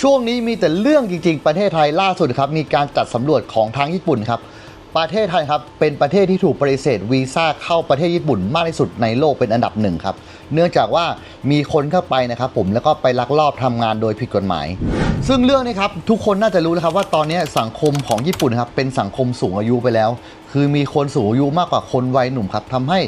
ช่วงนี้มีแต่เรื่องจริง ๆ ประเทศไทยล่าสุดครับมีการจัดสำรวจของทางญี่ปุ่นครับ ประเทศไทยครับเป็นประเทศที่ถูกปฏิเสธวีซ่าเข้าประเทศญี่ปุ่นมากที่สุดในโลกเป็นอันดับหนึ่งครับ เนื่องจากว่ามีคนเข้าไปนะครับผมแล้วก็ไปลักลอบทำงานโดยผิดกฎหมาย ซึ่งเรื่องนี้ครับทุกคนน่าจะรู้แล้วครับว่าตอนนี้สังคมของญี่ปุ่นครับเป็นสังคมสูงอายุไปแล้ว คือมีคนสูงอายุมากกว่าคนวัยหนุ่มครับทำให้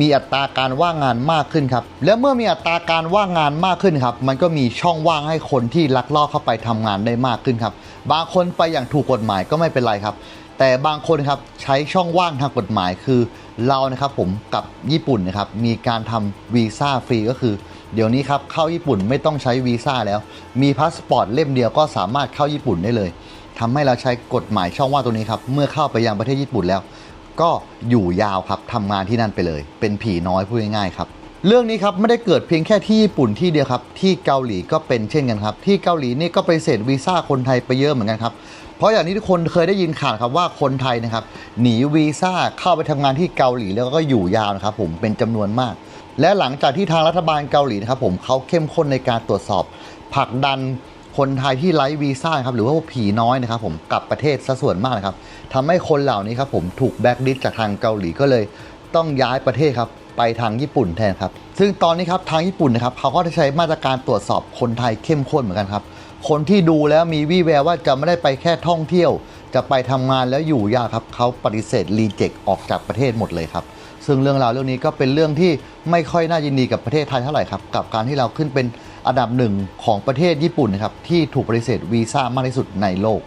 มีอัตราการว่างงานมากขึ้นครับ และเมื่อมีอัตราการว่างงานมากขึ้นครับ มันก็มีช่องว่างให้คนที่ลักลอบเข้าไปทำงานได้มากขึ้นครับ บางคนไปอย่างถูกกฎหมายก็ไม่เป็นไรครับ แต่บางคนครับใช้ช่องว่างทางกฎหมายคือเรานะครับผมกับญี่ปุ่นนะครับมีการทำวีซ่าฟรีก็คือ เดี๋ยวนี้ครับเข้าญี่ปุ่นไม่ต้องใช้วีซ่าแล้ว มีพาสปอร์ตเล่มเดียวก็สามารถเข้าญี่ปุ่นได้เลยทำให้เราใช้กฎหมายช่องว่างตัวนี้ครับเมื่อเข้าไปยังประเทศญี่ปุ่นแล้ว ก็อยู่ยาวครับทำงานที่นั่นไปเลย เป็นผีน้อยพูดง่ายๆครับ เรื่องนี้ครับไม่ได้เกิดเพียงแค่ที่ญี่ปุ่นที่เดียวครับ ที่เกาหลีก็เป็นเช่นกันครับ ที่เกาหลีนี่ก็ไปเสร็จวีซ่าคนไทยไปเยอะเหมือนกันครับ เพราะอย่างที่ทุกคนเคยได้ยินข่าวครับว่าคนไทยนะครับหนีวีซ่าเข้าไปทำงานที่เกาหลีแล้วก็อยู่ยาวนะครับผมเป็นจำนวนมาก และหลังจากที่ทางรัฐบาลเกาหลีนะครับผมเขาเข้มข้นในการตรวจสอบผลักดันคนไทยที่ไร้วีซ่าครับหรือว่าผีน้อยนะครับผมกลับประเทศซะส่วนมากนะครับทำให้คนเหล่านี้ครับผมถูกแบล็คลิสจากทางเกาหลีก็เลย ต้องย้ายประเทศครับ ไปทางญี่ปุ่นแทนครับ ซึ่งตอนนี้ครับทางญี่ปุ่นนะครับเขาก็ได้ใช้มาตรการตรวจสอบคนไทยเข้มข้นเหมือนกันครับ คนที่ดูแล้วมีวี่แววว่าจะไม่ได้ไปแค่ท่องเที่ยว จะไปทำงานแล้วอยู่ยากครับเขาปฏิเสธรีเจ็คออกจากประเทศหมดเลยครับซึ่งเรื่องราวเรื่องนี้ก็เป็นเรื่องที่ไม่ค่อยน่ายินดีกับประเทศไทยเท่าไหร่ครับกับการที่เราขึ้นเป็นอันดับหนึ่งของประเทศญี่ปุ่นนะครับที่ถูกปฏิเสธวีซ่ามากที่สุดในโลก